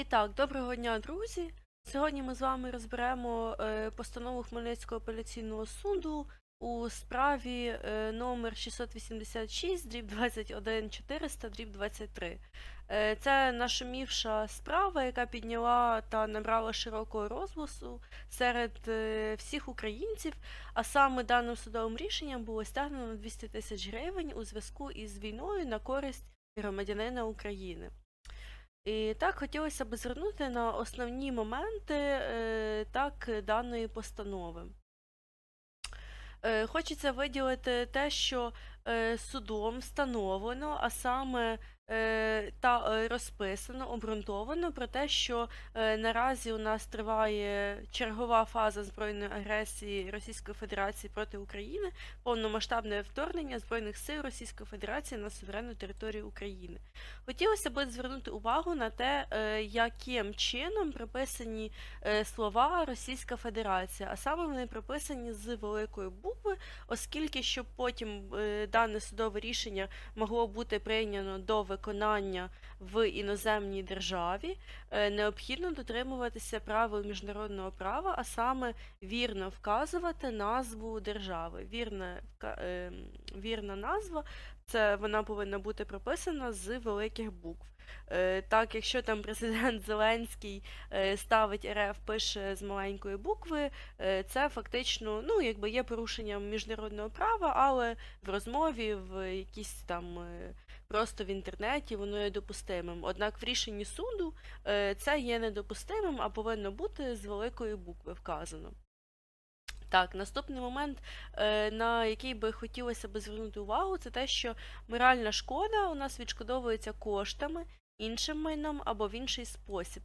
І так, доброго дня, друзі. Сьогодні ми з вами розберемо е, постанову Хмельницького апеляційного суду у справі е, номер 686, дріб 21 400, дріб 23. Е, це нашумівша справа, яка підняла та набрала широкого розголосу серед всіх українців, а саме даним судовим рішенням було стягнено 200 тисяч гривень у зв'язку із війною на користь громадянина України. І так хотілося б звернути на основні моменти е, так, даної постанови. Е, Хочеться виділити те, що судом встановлено, а саме е, та е, розписано, обґрунтовано про те, що е, наразі у нас триває чергова фаза збройної агресії Російської Федерації проти України, повномасштабне вторгнення Збройних сил Російської Федерації на суверенну територію України. Хотілося б звернути увагу на те, е, яким чином приписані е, слова Російська Федерація, а саме вони приписані з великої букви, оскільки щоб потім е, дане судове рішення могло бути прийнято до виконання в іноземній державі, е, необхідно дотримуватися правил міжнародного права, а саме вірно вказувати назву держави. Вірна, ем, вірна назва це вона повинна бути прописана з великих букв. Е, Так, якщо там президент Зеленський е, ставить РФ, пише з маленької букви, е, це фактично ну, якби є порушенням міжнародного права, але в розмові, в якійсь там просто в інтернеті воно є допустимим. Однак в рішенні суду це є недопустимим, а повинно бути з великої букви вказано. Так, наступний момент, е, на який би хотілося б звернути увагу, це те, що моральна шкода у нас відшкодовується коштами, іншим майном або в інший спосіб.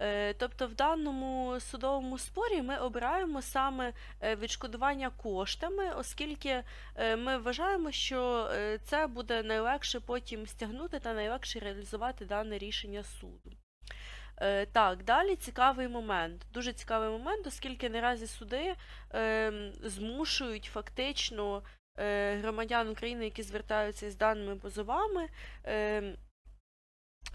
Е, Тобто в даному судовому спорі ми обираємо саме е, відшкодування коштами, оскільки ми вважаємо, що це буде найлегше потім стягнути та найлегше реалізувати дане рішення суду. Е, Так, далі цікавий момент. Дуже цікавий момент, оскільки наразі суди ем, змушують фактично е, громадян України, які звертаються із даними позовами, ем,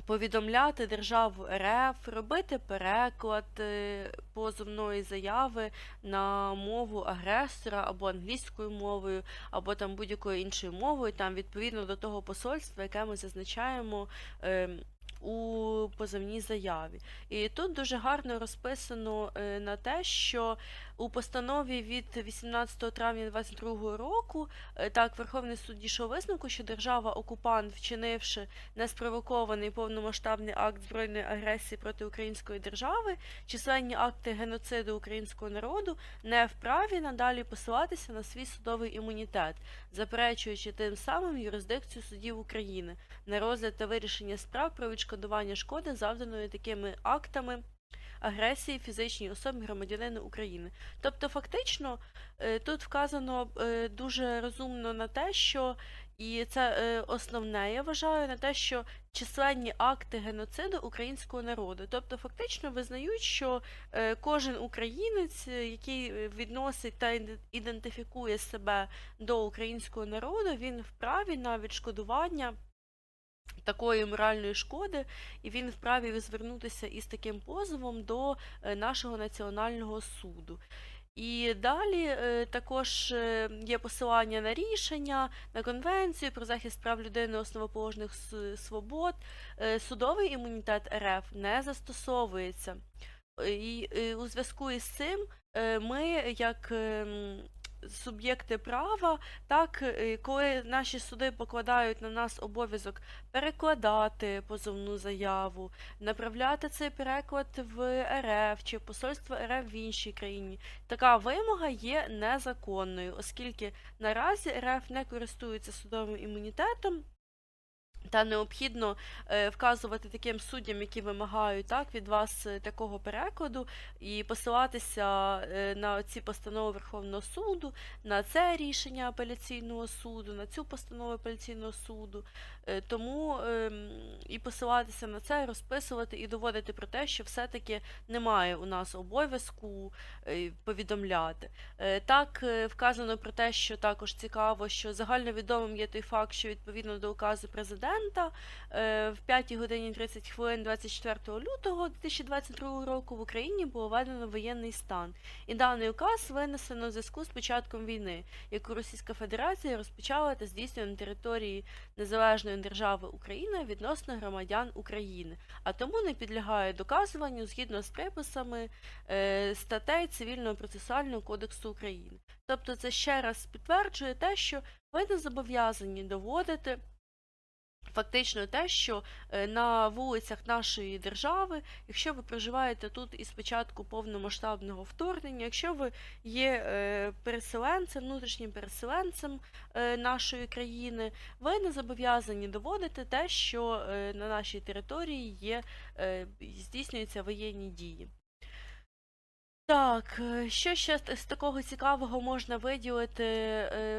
повідомляти державу РФ, робити переклад е, позовної заяви на мову агресора або англійською мовою, або там будь-якою іншою мовою, там відповідно до того посольства, яке ми зазначаємо. У позовній заяві. І тут дуже гарно розписано е, на те, що у постанові від 18 травня 2022 року е, так Верховний суд дійшов висновку, що держава-окупант, вчинивши неспровокований повномасштабний акт збройної агресії проти української держави, численні акти геноциду українського народу, не вправі надалі посилатися на свій судовий імунітет, заперечуючи тим самим юрисдикцію судів України на розгляд та вирішення справ про відшкодування шкоди, завданої такими актами агресії фізичній особі громадянина України. Тобто, фактично, е, тут вказано е, дуже розумно на те, що і це е, основне, я вважаю, на те, що численні акти геноциду українського народу. Тобто, фактично визнають, що кожен українець, який відносить та ідентифікує себе до українського народу, він вправі на відшкодування такої моральної шкоди, і він вправі звернутися із таким позовом до е, нашого національного суду. І далі е, також е, є посилання на рішення, на конвенцію про захист прав людини основоположних свобод. Судовий імунітет РФ не застосовується. І у зв'язку із цим ми, як ем, суб'єкти права, так, е, коли наші суди покладають на нас обов'язок перекладати позовну заяву, направляти цей переклад в РФ чи посольство РФ в іншій країні, така вимога є незаконною, оскільки наразі РФ не користується судовим імунітетом. Та необхідно е, вказувати таким суддям, які вимагають так, від вас е, такого перекладу, і посилатися е, на ці постанови Верховного суду, на це рішення апеляційного суду, на цю постанову апеляційного суду. Тому ем, і посилатися на це, розписувати і доводити про те, що все-таки немає у нас обов'язку повідомляти. Так, вказано про те, що також цікаво, що загальновідомим є той факт, що відповідно до указу президента президента е, в 5 годині 30 хвилин 24 лютого 2022 року в Україні було введено воєнний стан. І даний указ винесено в зв'язку з початком війни, яку Російська Федерація розпочала та здійснює на території Незалежної держави Україна відносно громадян України, а тому не підлягає доказуванню згідно з приписами е, статей Цивільного процесуального кодексу України. Тобто це ще раз підтверджує те, що ви не зобов'язані доводити фактично те, що е, на вулицях нашої держави, якщо ви проживаєте тут із початку повномасштабного вторгнення, якщо ви є е, переселенцем, внутрішнім переселенцем е, нашої країни, ви не зобов'язані доводити те, що на нашій території є, здійснюються воєнні дії. Так, що ще з такого цікавого можна виділити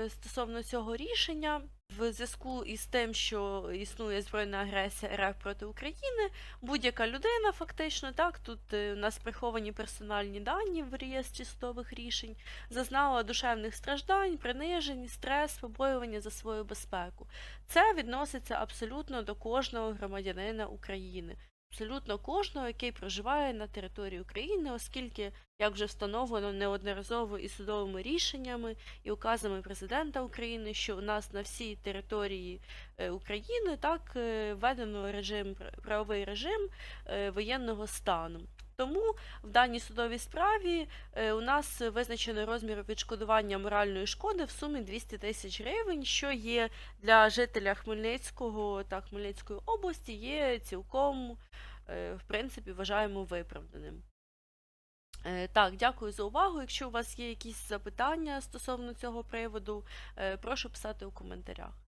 стосовно цього рішення? В зв'язку із тим, що існує збройна агресія РФ проти України, будь-яка людина, фактично, так, тут е, у нас приховані персональні дані в реєстрі судових рішень, зазнала душевних страждань, принижень, стрес, побоювання за свою безпеку. Це відноситься абсолютно до кожного громадянина України. Абсолютно кожного, який проживає на території України, оскільки, як вже встановлено неодноразово і судовими рішеннями, і указами президента України, що у нас на всій території е, України так е, введено режим правовий режим е, воєнного стану. Тому в даній судовій справі е, у нас визначено розмір відшкодування моральної шкоди в сумі 200 тисяч гривень, що є для жителя Хмельницького та Хмельницької області є цілком, е, в принципі, вважаємо виправданим. Е, Так, дякую за увагу. Якщо у вас є якісь запитання стосовно цього приводу, прошу писати у коментарях.